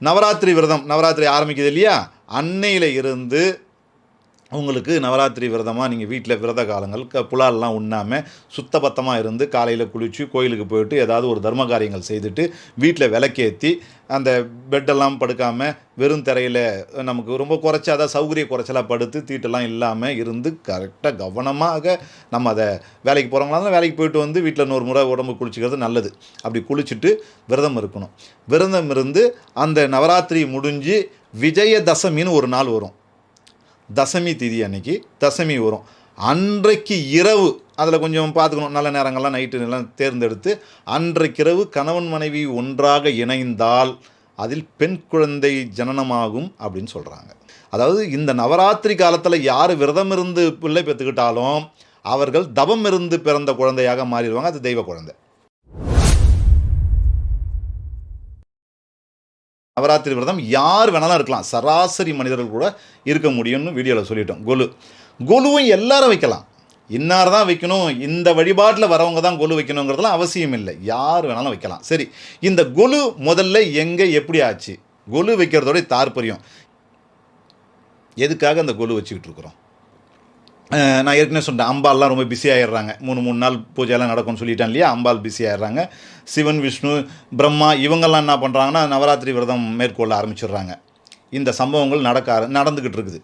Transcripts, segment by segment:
நவராத்திரி விரதம் நவராத்திரி ஆரம்பிக்குது இல்லையா? அன்னையில் இருந்து உங்களுக்கு நவராத்திரி விரதமாக நீங்கள் வீட்டில் விரத காலங்கள் க புலாலெலாம் உண்ணாமல் சுத்தபத்தமாக இருந்து காலையில் குளித்து கோயிலுக்கு போயிட்டு ஏதாவது ஒரு தர்ம காரியங்கள் செய்துட்டு வீட்டில் விளக்கேற்றி அந்த பெட்டெல்லாம் படுக்காமல் வெறும் தரையில் நமக்கு ரொம்ப குறைச்சா அதாவது சௌகரிய குறைச்சலாக படுத்து தீட்டெல்லாம் இல்லாமல் இருந்து கரெக்டாக கவனமாக நம்ம அதை வேலைக்கு போகிறவங்களா வேலைக்கு போயிட்டு வந்து வீட்டில் இன்னொரு முறை உடம்பு குளிச்சிக்கிறது நல்லது. அப்படி குளிச்சுட்டு விரதம் இருக்கணும். விரதம் இருந்து அந்த நவராத்திரி முடிஞ்சு விஜயதசமின்னு ஒரு நாள் வரும். தசமி திதி அன்னைக்கு தசமி வரும் அன்றைக்கு இரவு அதில் கொஞ்சம் பார்த்துக்கணும் நல்ல நேரங்கள்லாம் நைட்டு எல்லாம் தேர்ந்தெடுத்து அன்றைக்கிரவு கணவன் மனைவி ஒன்றாக இணைந்தால் அதில் பெண் குழந்தை ஜனனமாகும் அப்படின்னு சொல்கிறாங்க அதாவது இந்த நவராத்திரி காலத்தில் யார் விரதம் இருந்து பிள்ளை பெற்றுக்கிட்டாலும் அவர்கள் தவம் இருந்து பிறந்த குழந்தையாக மாறிடுவாங்க. அது தெய்வ குழந்தை. நவராத்திரி விரதம் யார் வேணாலும் இருக்கலாம். சராசரி மனிதர்கள் கூட இருக்க முடியும்னு வீடியோவில் சொல்லிட்டோம். கொலு. கொலுவும் எல்லாரும் வைக்கலாம். இன்னார் தான் வைக்கணும் இந்த வழிபாட்டில் வரவங்க தான் கொலு வைக்கணுங்கிறதுலாம் அவசியம் இல்லை. யார் வேணாலும் வைக்கலாம். சரி இந்த கொலு முதல்ல எங்கே எப்படி ஆச்சு? கொலு வைக்கிறதோட தாற்பயம். எதுக்காக அந்த கொலு வச்சுக்கிட்டு இருக்கிறோம்? நான் ஏற்கனவே சொன்னேன் அம்பால்லாம் ரொம்ப பிஸி ஆயிடுறாங்க. மூணு மூணு நாள் பூஜையெல்லாம் நடக்கும்னு சொல்லிட்டேன் இல்லையா? அம்பாள் பிஸி ஆயிடுறாங்க. சிவன் விஷ்ணு பிரம்மா இவங்கெல்லாம் என்ன பண்ணுறாங்கன்னா நவராத்திரி விரதம் மேற்கொள்ள ஆரம்பிச்சிடுறாங்க. இந்த சம்பவங்கள் நடக்க நடந்துக்கிட்டு இருக்குது.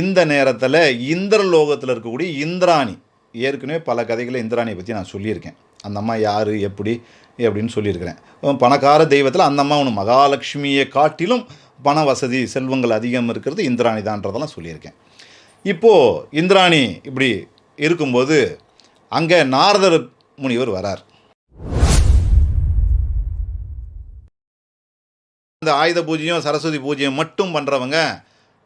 இந்த நேரத்தில் இந்திரலோகத்தில் இருக்கக்கூடிய இந்திராணி ஏற்கனவே பல கதைகளை இந்திராணியை பற்றி நான் சொல்லியிருக்கேன். அந்த அம்மா யார் எப்படி அப்படின்னு சொல்லியிருக்கிறேன். பணக்கார தெய்வத்தில் அந்த அம்மா ஒன்று மகாலட்சுமியை காட்டிலும் பண வசதி செல்வங்கள் அதிகம் இருக்கிறது இந்திராணி தான்றதெல்லாம் சொல்லியிருக்கேன். இப்போது இந்திராணி இப்படி இருக்கும்போது அங்கே நாரதர் முனிவர் வரார். இந்த ஆயுத பூஜையும் சரஸ்வதி பூஜையும் மட்டும் பண்ணுறவங்க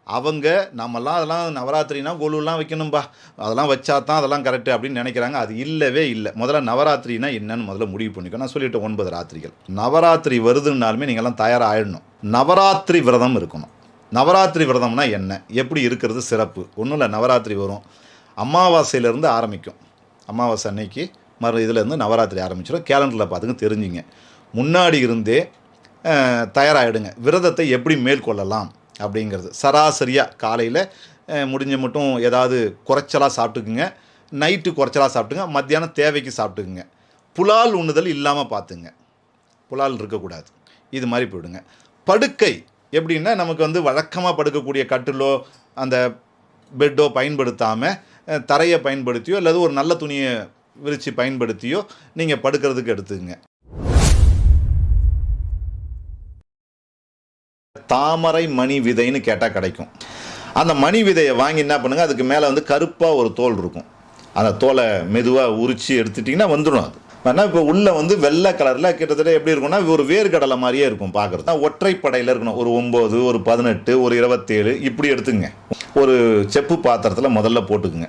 அவங்க நம்மலாம் அதெல்லாம் நவராத்திரினா கொலுலாம் வைக்கணும்பா. அதெல்லாம் வச்சா தான் அதெல்லாம் கரெக்டு அப்படின்னு நினைக்கிறாங்க. அது இல்லவே இல்லை. முதல்ல நவராத்திரினா என்னன்னு முதல்ல முடிவு பண்ணிக்கோ நான் சொல்லிவிட்டேன் ஒன்பது ராத்திரிகள். நவராத்திரி வருதுன்னாலுமே நீங்கள்லாம் தயாராகிடணும் நவராத்திரி விரதம் இருக்கணும். நவராத்திரி விரதம்னா என்ன? எப்படி இருக்கிறது சிறப்பு? ஒன்றும் இல்லை நவராத்திரி வரும். அமாவாசையிலேருந்து ஆரம்பிக்கும். அமாவாசை அன்னைக்கு மறு இதுலேருந்து நவராத்திரி ஆரம்பிச்சிடும் கேலண்டரில் பார்த்துங்க தெரிஞ்சுங்க. முன்னாடி இருந்தே தயாராகிடுங்க. விரதத்தை எப்படி மேற்கொள்ளலாம் அப்படிங்கிறது. சராசரியாக காலையில் முடிஞ்ச மட்டும் ஏதாவது குறைச்சலாக சாப்பிட்டுக்குங்க. நைட்டு குறைச்சலாக சாப்பிட்டுங்க. மத்தியானம் தேவைக்கு சாப்பிட்டுக்குங்க. புலால் உண்ணுதல் இல்லாமல் பார்த்துங்க. புலால் இருக்கக்கூடாது. இது மாதிரி போயிடுங்க. படுக்கை எப்படின்னா நமக்கு வந்து வழக்கமாக படுக்கக்கூடிய கட்டிலோ அந்த பெட்டோ பயன்படுத்தாமல் தரையை பயன்படுத்தியோ அல்லது ஒரு நல்ல துணியை விரித்து பயன்படுத்தியோ நீங்கள் படுக்கிறதுக்கு எடுத்துங்க தாமரை மணி விதைன்னு கேட்டால் கிடைக்கும். அந்த மணி விதையை வாங்கி என்ன பண்ணுங்கள் அதுக்கு மேலே வந்து கருப்பாக ஒரு தோல் இருக்கும். அந்த தோலை மெதுவாக உரித்து எடுத்துட்டிங்கன்னா வந்துடும் அது. ஆனால் இப்போ உள்ளே வந்து வெள்ளை கலரில் கிட்டத்தட்ட எப்படி இருக்கும்னா ஒரு வேர்க்கடலை மாதிரியே இருக்கும் பார்க்குறது ஒற்றைப்படையில் இருக்கணும். ஒரு ஒம்பது ஒரு பதினெட்டு ஒரு இருபத்தேழு இப்படி எடுத்துங்க. ஒரு செப்பு பாத்திரத்தில் முதல்ல போட்டுக்குங்க.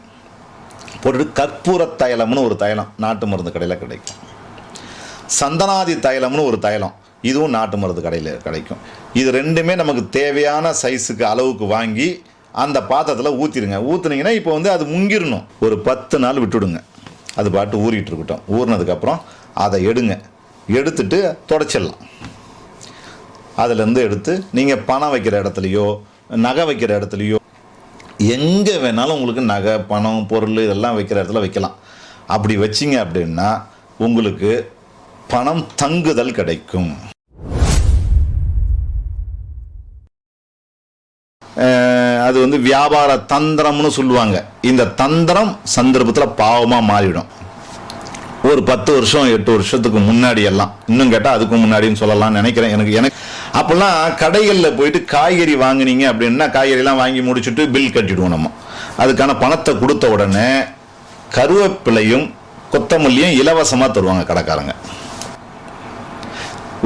போட்டுட்டு கற்பூர தைலம்னு ஒரு தைலம் நாட்டு மருந்து கடையில் கிடைக்கும். சந்தனாதி தைலம்னு ஒரு தைலம் இதுவும் நாட்டு மருந்து கடையில் கிடைக்கும். இது ரெண்டுமே நமக்கு தேவையான சைஸுக்கு அளவுக்கு வாங்கி அந்த பாத்திரத்தில் ஊற்றிடுங்க ஊற்றுனீங்கன்னா இப்போ வந்து அது முங்கிடணும் ஒரு பத்து நாள் விட்டுடுங்க. அது பாட்டு ஊறிட்டு இருக்கட்டும் ஊறினதுக்கப்புறம் அதை எடுங்க. எடுத்துட்டு தொடச்சிடலாம். அதுலேருந்து எடுத்து நீங்கள் பணம் வைக்கிற இடத்துலையோ நகை வைக்கிற இடத்துலையோ எங்கே வேணாலும் உங்களுக்கு நகை பணம் பொருள் இதெல்லாம் வைக்கிற இடத்துல வைக்கலாம். அப்படி வச்சிங்க அப்படின்னா உங்களுக்கு பணம் தங்குதல் கிடைக்கும். அது வந்து வியாபார தந்திரம்னு சொல்லுவாங்க. இந்த தந்திரம் சந்தர்ப்பத்தில் பாவமாக மாறிடும். ஒரு பத்து வருஷம் எட்டு வருஷத்துக்கு முன்னாடி எல்லாம். இன்னும் கேட்டால் அதுக்கு முன்னாடின்னு சொல்லலாம் நினைக்கிறேன். எனக்கு எனக்கு அப்போல்லாம் கடைகளில் போயிட்டு காய்கறி வாங்குனீங்க அப்படின்னா காய்கறிலாம் வாங்கி முடிச்சுட்டு பில் கட்டிடுவோம் நம்ம. அதுக்கான பணத்தை கொடுத்த உடனே கருவேப்பிலையும் கொத்தமல்லியும் இலவசமாக தருவாங்க கடைக்காரங்க.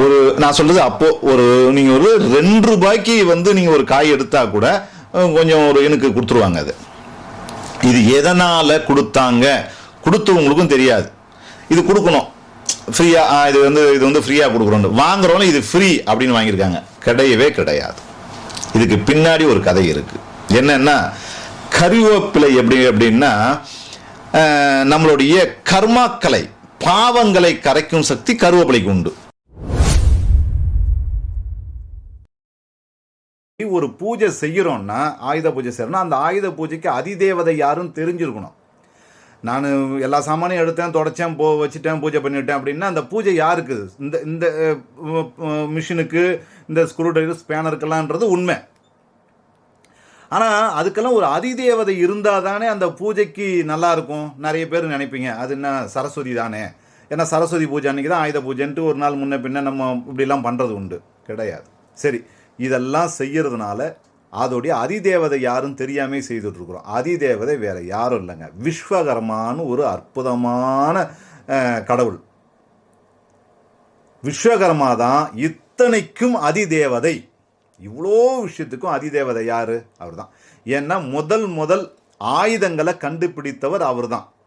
ஒரு நான் சொல்றது அப்போ ஒரு நீங்க ஒரு ரெண்டு ரூபாய்க்கு வந்து நீங்க ஒரு காய் எடுத்தா கூட கொஞ்சம் ஒரு எனக்கு கொடுத்துருவாங்க அது. இது எதனால் கொடுத்தாங்க? கொடுத்தவங்களுக்கும் தெரியாது. இது கொடுக்கணும். ஃப்ரீயாக இது வந்து இது வந்து ஃப்ரீயாக கொடுக்குறோம் வாங்குறவங்களும் இது ஃப்ரீ அப்படின்னு வாங்கியிருக்காங்க. கிடையவே கிடையாது. இதுக்கு பின்னாடி ஒரு கதை இருக்குது என்னன்னா கருவேப்பிலை எப்படி அப்படின்னா நம்மளுடைய கர்மாக்களை பாவங்களை கரைக்கும் சக்தி கருவேப்பிலைக்கு உண்டு. ஒரு பூஜை செய்கிறோன்னா ஆயுத பூஜை செய்கிறோன்னா அந்த ஆயுத பூஜைக்கு அதிதேவதை யாருன்னு தெரிஞ்சிருக்கணும். நான் எல்லா சாமானையும் எடுத்தேன் தொடச்சேன் போ வச்சுட்டேன் பூஜை பண்ணிட்டேன் அப்படின்னா அந்த பூஜை யாருக்கு? இந்த இந்த மிஷினுக்கு இந்த ஸ்க்ரூ டிரைவர் ஸ்பேனருக்கெல்லாம்ன்றது உண்மை. ஆனால் அதுக்கெல்லாம் ஒரு அதிதேவதை இருந்தால் தானே அந்த பூஜைக்கு நல்லா இருக்கும் நிறைய பேர் நினைப்பீங்க அது என்ன சரஸ்வதி தானே? ஏன்னா சரஸ்வதி பூஜை அன்றைக்கி தான் ஆயுத பூஜைன்ட்டு ஒரு நாள் முன்ன பின்ன நம்ம இப்படிலாம் பண்ணுறது உண்டு. கிடையாது. சரி இதெல்லாம் செய்யறதுனால அதோடைய அதிதேவதை யாரும் தெரியாமே செய்துட்டு இருக்கிறோம் அதிதேவதை வேற யாரும் இல்லைங்க. விஸ்வகர்மான்னு ஒரு அற்புதமான கடவுள். விஸ்வகர்மா தான் இத்தனைக்கும் அதிதேவதை. இவ்வளோ விஷயத்துக்கும் அதிதேவதை யாரு? அவர் தான் ஏன்னா முதல் முதல் ஆயுதங்களை கண்டுபிடித்தவர் அவர் தான்